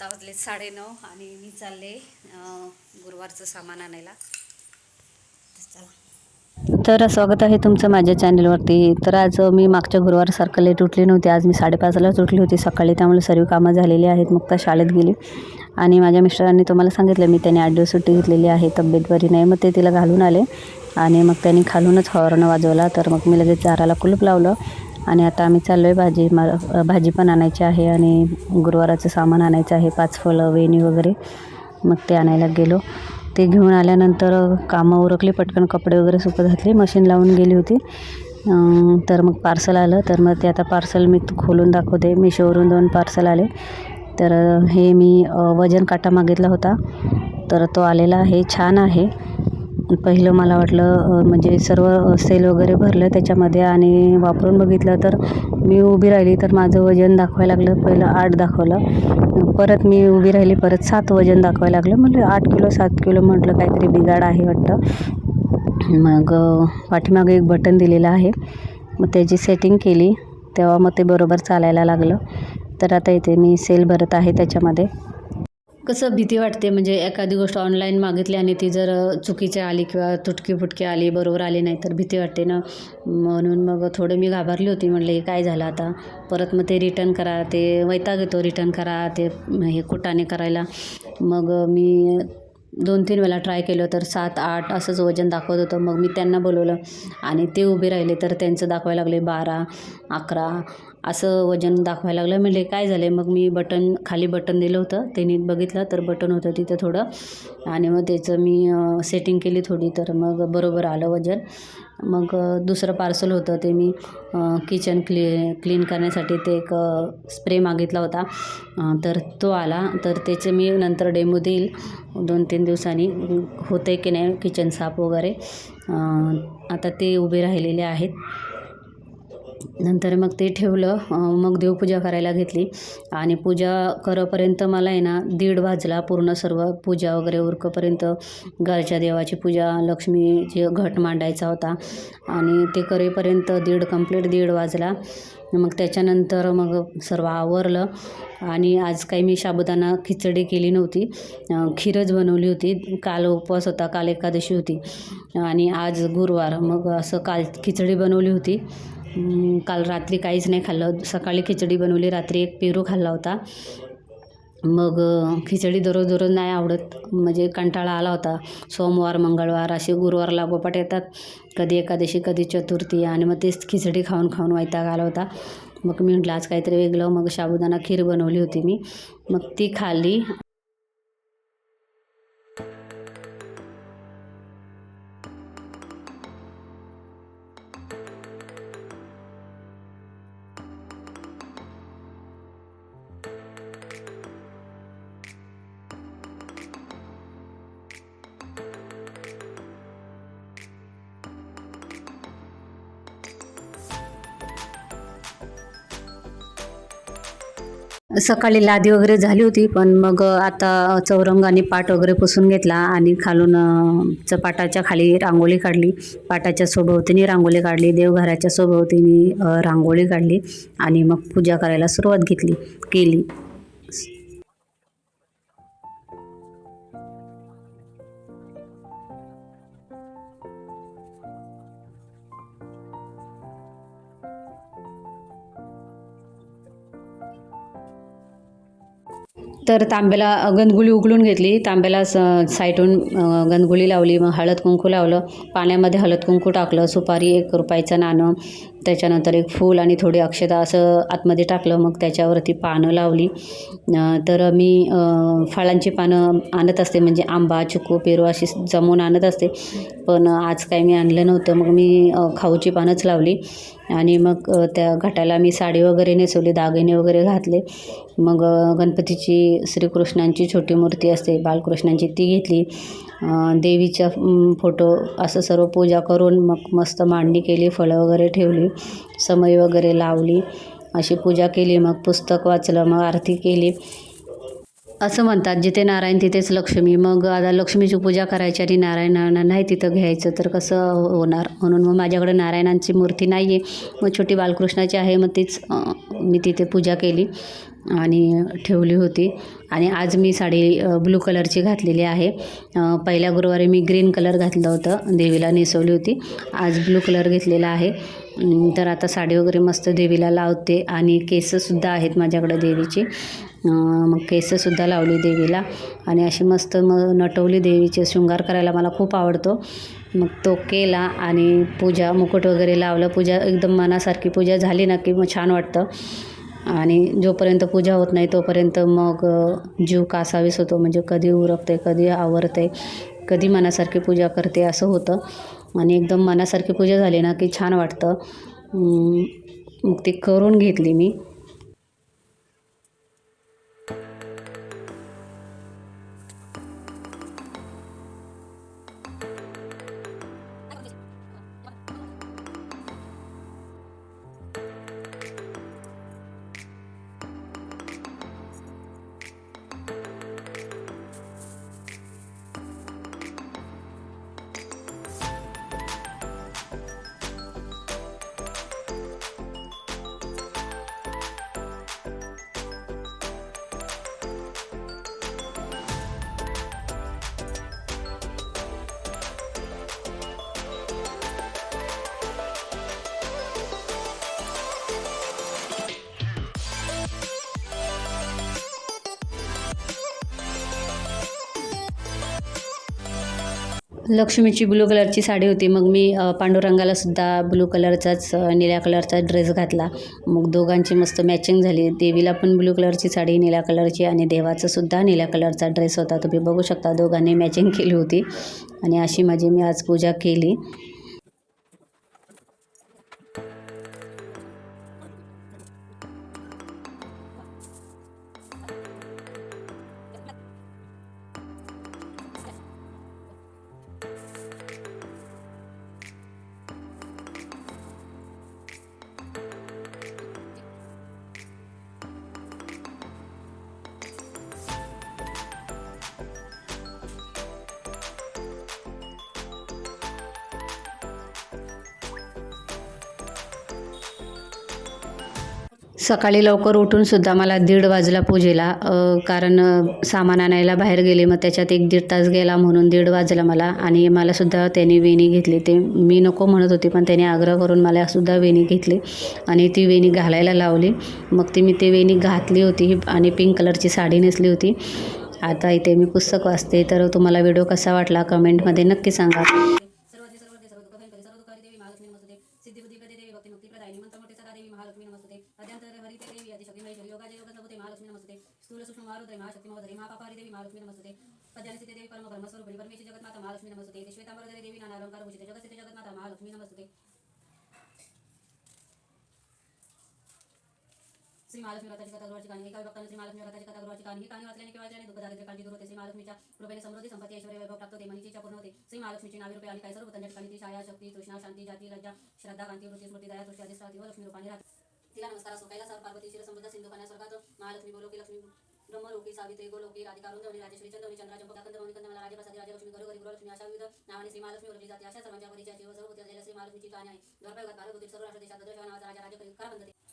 आत्ता वाजले साडेनऊ आणि मी चालले गुरुवारचं सामान आणायला. तर स्वागत आहे तुमचं माझ्या चॅनलवरती. तर आज मी मागच्या गुरुवारसारखं लेट उठली नव्हती. आज मी साडेपाचलाच उठली होती सकाळी. त्यामुळे सर्व कामं झालेली आहेत. मग त्या शाळेत गेली. आणि माझ्या मिस्टरांनी तुम्हाला सांगितलं मी त्याने आठ दिवस सुट्टी घेतलेली आहे. तब्येत बरी नाही. मग ते तिला घालून आले. आणि मग त्यांनी खालूनच हॉर्न वाजवला. तर मग मी लगेच दाराला कुलूप लावलं. आणि आता आम्ही चाललो आहे भाजी मा भाजी पण आणायची आहे आणि गुरुवाराचं सामान आणायचं आहे पाच फळं वेणी वगैरे. मग ते आणायला गेलो. ते घेऊन आल्यानंतर कामं उरकली पटकन कपडे वगैरे सुकत घातले मशीन लावून गेली होती. तर मग पार्सल आलं. तर मग ते आता पार्सल मी खोलून दाखवते. मिशोवरून दोन पार्सल आले. तर हे मी वजन काटा मागितला होता. तर तो आलेला आहे छान आहे. पहिलं मला वाटलं म्हणजे सर्व सेल वगैरे भरलं त्याच्यामध्ये आणि वापरून बघितलं तर मी उभी राहिली तर माझं वजन दाखवायला लागलं पहिलं आठ दाखवलं. परत मी उभी राहिली परत सात वजन दाखवायला लागलं. म्हटलं आठ किलो सात किलो म्हटलं काहीतरी बिघाड आहे वाटतं. मग पाठीमागं एक बटन दिलेलं आहे. मग त्याची सेटिंग केली. तेव्हा मग ते बरोबर चालायला लागलं. तर आता इथे मी सेल भरत आहे त्याच्यामध्ये. कसं भीती वाटते? म्हणजे एखादी गोष्ट ऑनलाईन मागितली आणि ती जर चुकीची आली किंवा तुटकी फुटकी आली बरोबर आली नाही तर भीती वाटते ना? म्हणून मग थोडं मी घाबरली होती. म्हटलं हे काय झालं आता? परत मग ते रिटर्न करा ते वैताग येतो. रिटर्न करा ते हे कुटाने करायला. मग मी दोन तीन वेळा ट्राय केलं तर सात आठ असंच वजन दाखवत होतं. मग मी त्यांना बोलवलं आणि ते उभे राहिले. तर त्यांचं दाखवायला लागले बारा अकरा. असं वजन दाखवायला लागलं. म्हणजे काय झालं आहे मग मी बटन खाली बटन दिलं होतं. त्यांनी बघितलं तर बटन होतं तिथं थोडं. आणि मग त्याचं मी सेटिंग केली थोडी तर मग बरोबर आलं वजन. मग दुसरं पार्सल होतं ते मी किचन क्ली क्लीन करण्यासाठी ते एक स्प्रे मागितला होता. तर तो आला. तर त्याचे मी नंतर डेमो देईल. दोन तीन दिवसांनी. होते की नाही? किचन साफ वगैरे. आता ते उभे राहिलेले आहेत. नंतर मग ते ठेवलं मग देवपूजा करायला घेतली. आणि पूजा करेपर्यंत मला आहे ना दीड वाजला पूर्ण सर्व पूजा वगैरे उरकपर्यंत घरच्या देवाची पूजा लक्ष्मीचे घट मांडायचा होता. आणि ते करेपर्यंत दीड कंप्लीट दीड वाजला. मग त्याच्यानंतर मग सर्व आवरलं. आणि आज काही मी साबुदाणा खिचडी केली नव्हती. खीरच बनवली होती. काल उपवास होता काल एकादशी होती. आणि आज गुरुवार. मग असं काल खिचडी बनवली होती. काल रात्री काहीच नाही खाल्लं. सकाळी खिचडी बनवली रात्री एक पेरू खाल्ला होता. मग खिचडी दररोज दररोज नाही आवडत. म्हणजे कंटाळा आला होता. सोमवार मंगळवार असे गुरुवारला गोपाट येतात. कधी एकादशी कधी चतुर्थी आणि मग तेच खिचडी खाऊन खाऊन वैताग आला होता. मग मी म्हटलं आज काहीतरी वेगळं. मग साबुदाणा खीर बनवली होती मी. मग ती खाल्ली. सकाळी लादी वगैरे झाली होती पण मग आता चौरंगाने पाट वगैरे पुसून घेतला आणि खालून चपाटाच्या खाली रांगोळी काढली. पाटाच्या सोबवतीने रांगोळी काढली देवघराच्या सोबवतीने रांगोळी काढली आणि मग पूजा करायला सुरुवात घेतली केली. तर तांब्याला गंदगुळी उकळून घेतली. तांब्याला स साईटून गंदगुळी लावली. मग हळद कुंकू लावलं. पाण्यामध्ये हळद कुंकू टाकलं. सुपारी एक रुपयाचं नाणं. त्याच्यानंतर एक फूल आणि थोडी अक्षता असं आतमध्ये टाकलं मग त्याच्यावरती पानं लावली. तर मी फळांची पानं आणत असते म्हणजे आंबा चिकू पेरू अशी जमवून आणत असते. पण आज काही मी आणलं नव्हतं मग मी खाऊची पानंच लावली. आणि मग त्या घाटाला मी साडी वगैरे नेसवली दागिने वगैरे घातले. मग गणपतीची श्रीकृष्णांची छोटी मूर्ती असते बालकृष्णांची ती घेतली. देवीच्या फोटो असं सर्व पूजा करून मग मस्त मांडणी केली फळं वगैरे ठेवली समई वगैरे लावली अशी पूजा केली मग पुस्तक वाचलं मग आरती केली. असं म्हणतात जिथे नारायण तिथेच लक्ष्मी. मग आता लक्ष्मीची पूजा करायची आणि नारायणांना नाही तिथं घ्यायचं तर कसं होणार? म्हणून मग माझ्याकडे नारायणांची मूर्ती नाही आहे मग छोटी बालकृष्णाची आहे मग तीच मी तिथे पूजा केली आणि ठेवली होती. आणि आज मी साडी ब्लू कलरची घातलेली आहे. पहिल्या गुरुवारी मी ग्रीन कलर घातलं होतं. देवीला नेसवली होती. आज ब्लू कलर घेतलेला आहे. तर आता साडी वगैरे मस्त देवीला लावते आणि केससुद्धा आहेत माझ्याकडे देवीची. मग केससुद्धा लावली देवीला. आणि अशी मस्त मग नटवली देवीचे. शृंगार करायला मला खूप आवडतो. मग तो केला आणि पूजा मुकुट वगैरे लावलं. पूजा एकदम मनासारखी पूजा झाली ना की मग छान वाटतं. आणि जोपर्यंत पूजा होत नाही तोपर्यंत मग जीव कासावीस होतो. म्हणजे कधी उरकते कधी आवरते कधी मनासारखी पूजा करते असं होतं. आणि एकदम मनासारखी पूजा झाली ना की छान वाटतं. मग ती करून घेतली मी. लक्ष्मीची ब्लू कलरची साडी होती. मग मी पांडुरंगाला सुद्धा ब्लू कलरचाच निळ्या कलरचा ड्रेस घातला. मग दोघांची मस्त मॅचिंग झाली. देवीला पण ब्लू कलरची साडी निळ्या कलरची आणि देवाचा सुद्धा निळ्या कलरचा ड्रेस होता. तुम्ही बघू शकता दोघांनी मॅचिंग केली होती. आणि अशी माझी मी आज पूजा केली. सकाळी लवकर उठून सुद्धा मला दीड वाजला पूजेला. कारण सामान आणायला बाहेर गेले मग त्याच्यात एक दीड तास गेला म्हणून दीड वाजला मला. आणि मला सुद्धा त्याने वेणी घेतली. ते मी नको म्हणत होती पण त्याने आग्रह करून मला सुद्धा वेणी घेतली. आणि ती वेणी घालायला लावली. मग ती मी ती वेणी घातली होती आणि पिंक कलरची साडी नेसली होती. आता इथे मी पुस्तक वाचते. तर तुम्हाला व्हिडिओ कसा वाटला कमेंटमध्ये नक्की सांगा सर्वज्ञ सर्वज्ञ सर्व दुःखभयंकरी सर्व दुःखारी देवी महालक्ष्मी नमस्ते सिद्धी बुद्धी प्रदे देवी भक्ती मुक्ती प्रदायिनी मंत्र मोठे सदा देवी महालक्ष्मी नमस्ते अद्यांतर हरिते देवी आदिशक्ती महेश्वरी योगाजय योग सबुते महालक्ष्मी नमस्ते स्थूल सूक्ष्म मारुद्रे महाशक्ती महोदरी महापापारी देवी महालक्ष्मी नमस्ते पद्यानिस्थिते देवी परम ब्रह्म स्वरूपिणी परमेश्वरी जगन्माता महालक्ष्मी नमस्ते श्वेतांबरधरी देवी नाना अलंकार भूषिते जगस्थिते जगतमाता महालक्ष्मी नमस्ते श्री महालक्ष्मी रथाची कथा गृहाची कहाणी. एका भक्ताने श्री महालक्ष्मी रथाची कथा गृहाची कहाणी. ही कहाणी वाचल्याने किंवा वाचल्याने दुःख दारिद्र्य काळजी दूर होते. श्री महालक्ष्मीच्या कृपेने समृद्धी संपत्ती ऐश्वर्य वैभव प्राप्त होते. मनीची इच्छा पूर्ण होते. श्री महालक्ष्मीची नावी रुपये आणि काही सर्व त्यांच्या ठिकाणी ती छाया शक्ती तृष्णा शांती जाती लज्जा श्रद्धा कांती वृत्ती स्मृती दया दृष्टी अधिष्ठाती व लक्ष्मी रूपाने राहते. तिला नमस्कार असो कैला सर पार्वती शिर संबद्ध सिंधू कन्या स्वर्गात महालक्ष्मी गोलोकी लक्ष्मी ब्रह्मलोकी सावित्री गोलोकी राधिका रुंदवणी राजेश्वरी चंदवणी चंद्रा चंपका कंद मला राजप्रसादी राजलक्ष्मी घरोघरी गुरुलक्ष्मी अशा विविध नावाने श्री महालक्ष्मी ओळखली जाते. अशा सर्वांच्या परिचयाची व सर्व असलेल्या श्री महालक्ष्मीची कहाणी आहे. द्वारपायुगात भारत सर्व राष्ट्र देशात दशवा नावाचा राजा राज्य करा बंधते